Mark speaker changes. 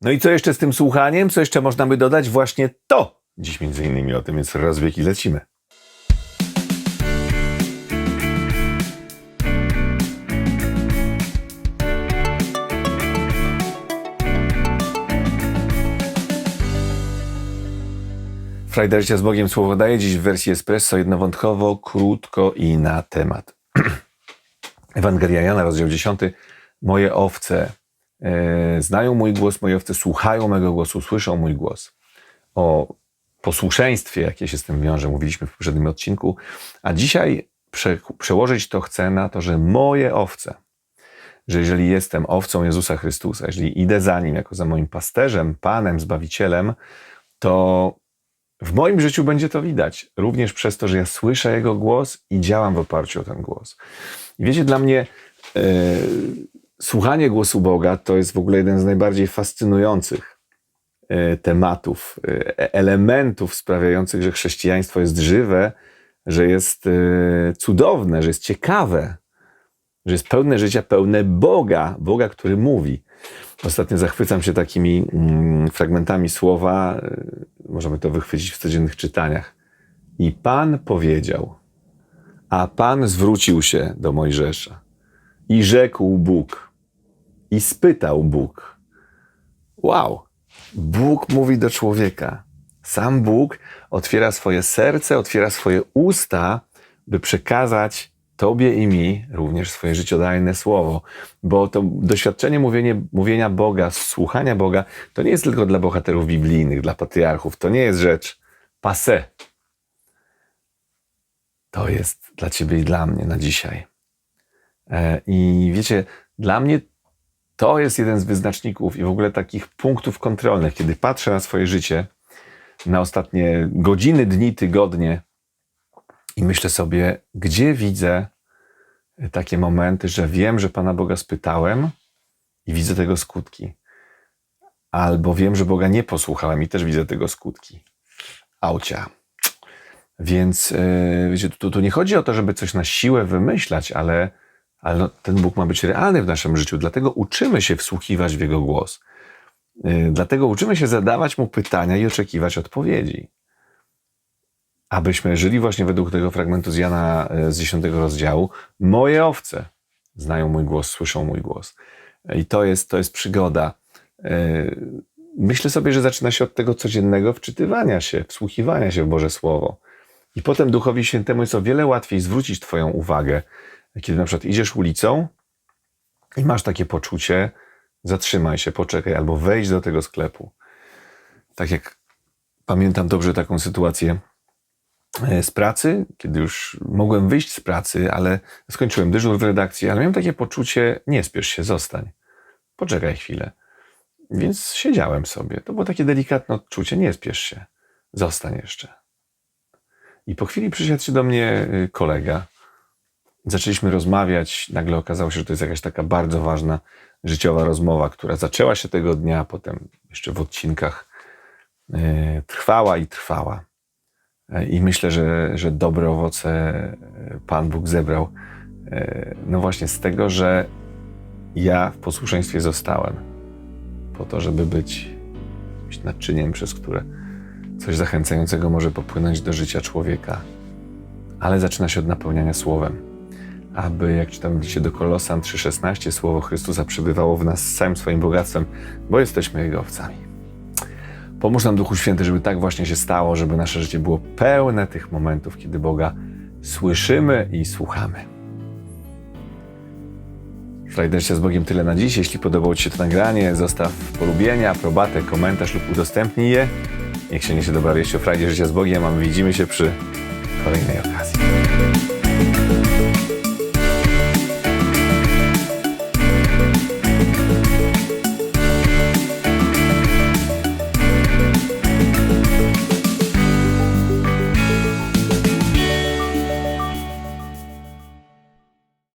Speaker 1: No i co jeszcze z tym słuchaniem? Co jeszcze można by dodać? Właśnie to! Dziś między innymi o tym, więc raz wieki lecimy. Frajda Życia z Bogiem Słowo daje dziś w wersji espresso jednowątkowo, krótko i na temat. Ewangelia Jana, rozdział 10. Moje owce znają mój głos, moje owce słuchają mego głosu, słyszą mój głos. O posłuszeństwie, jakie się z tym wiąże, mówiliśmy w poprzednim odcinku. A dzisiaj prze, przełożyć to chcę na to, że moje owce, że jeżeli jestem owcą Jezusa Chrystusa, jeżeli idę za Nim jako za moim pasterzem, Panem, Zbawicielem, to w moim życiu będzie to widać, również przez to, że ja słyszę Jego głos i działam w oparciu o ten głos. I wiecie, dla mnie e, słuchanie głosu Boga to jest w ogóle jeden z najbardziej fascynujących e, tematów, e, elementów sprawiających, że chrześcijaństwo jest żywe, że jest e, cudowne, że jest ciekawe, że jest pełne życia, pełne Boga, Boga, który mówi. Ostatnio zachwycam się takimi mm, fragmentami słowa, możemy to wychwycić w codziennych czytaniach. I Pan powiedział, a Pan zwrócił się do Mojżesza i rzekł Bóg, i spytał Bóg. Wow! Bóg mówi do człowieka. Sam Bóg otwiera swoje serce, otwiera swoje usta, by przekazać Tobie i mi również swoje życiodajne słowo, bo to doświadczenie mówienie, mówienia Boga, słuchania Boga, to nie jest tylko dla bohaterów biblijnych, dla patriarchów, to nie jest rzecz passe. To jest dla Ciebie i dla mnie na dzisiaj. E, I wiecie, dla mnie to jest jeden z wyznaczników i w ogóle takich punktów kontrolnych, kiedy patrzę na swoje życie, na ostatnie godziny, dni, tygodnie, i myślę sobie, gdzie widzę takie momenty, że wiem, że Pana Boga spytałem i widzę tego skutki. Albo wiem, że Boga nie posłuchałem i też widzę tego skutki. Aucia. Więc yy, wiecie, tu, tu nie chodzi o to, żeby coś na siłę wymyślać, ale, ale no, ten Bóg ma być realny w naszym życiu. Dlatego uczymy się wsłuchiwać w Jego głos. Yy, dlatego uczymy się zadawać Mu pytania i oczekiwać odpowiedzi abyśmy żyli właśnie według tego fragmentu z Jana e, z 10 rozdziału. Moje owce znają mój głos, słyszą mój głos. I to jest, to jest przygoda. E, myślę sobie, że zaczyna się od tego codziennego wczytywania się, wsłuchiwania się w Boże Słowo. I potem Duchowi Świętemu jest o wiele łatwiej zwrócić Twoją uwagę, kiedy na przykład idziesz ulicą i masz takie poczucie, zatrzymaj się, poczekaj, albo wejdź do tego sklepu. Tak jak pamiętam dobrze taką sytuację, E, z pracy, kiedy już mogłem wyjść z pracy, ale skończyłem dyżur w redakcji, ale miałem takie poczucie, nie spiesz się, zostań. Poczekaj chwilę. Więc siedziałem sobie. To było takie delikatne odczucie, nie spiesz się, zostań jeszcze. I po chwili przysiadł się do mnie y, kolega. Zaczęliśmy rozmawiać. Nagle okazało się, że to jest jakaś taka bardzo ważna życiowa rozmowa, która zaczęła się tego dnia, potem jeszcze w odcinkach yy, trwała i trwała. I myślę, że, że dobre owoce Pan Bóg zebrał. e, No właśnie z tego, że ja w posłuszeństwie zostałem. Po to, żeby być jakimś naczyniem, przez które coś zachęcającego może popłynąć do życia człowieka. Ale zaczyna się od napełniania słowem. Aby, jak czytam liście do Kolosan 3,16, słowo Chrystusa przybywało w nas z całym swoim bogactwem, bo jesteśmy Jego owcami. Pomóż nam, Duchu Święty, żeby tak właśnie się stało, żeby nasze życie było pełne tych momentów, kiedy Boga słyszymy i słuchamy. Frajdercie z Bogiem tyle na dziś. Jeśli podobało Ci się to nagranie, zostaw polubienia, aprobatę, komentarz lub udostępnij je. Niech się niesie dobra wieść o frajdzie życia z Bogiem, a my widzimy się przy kolejnej okazji.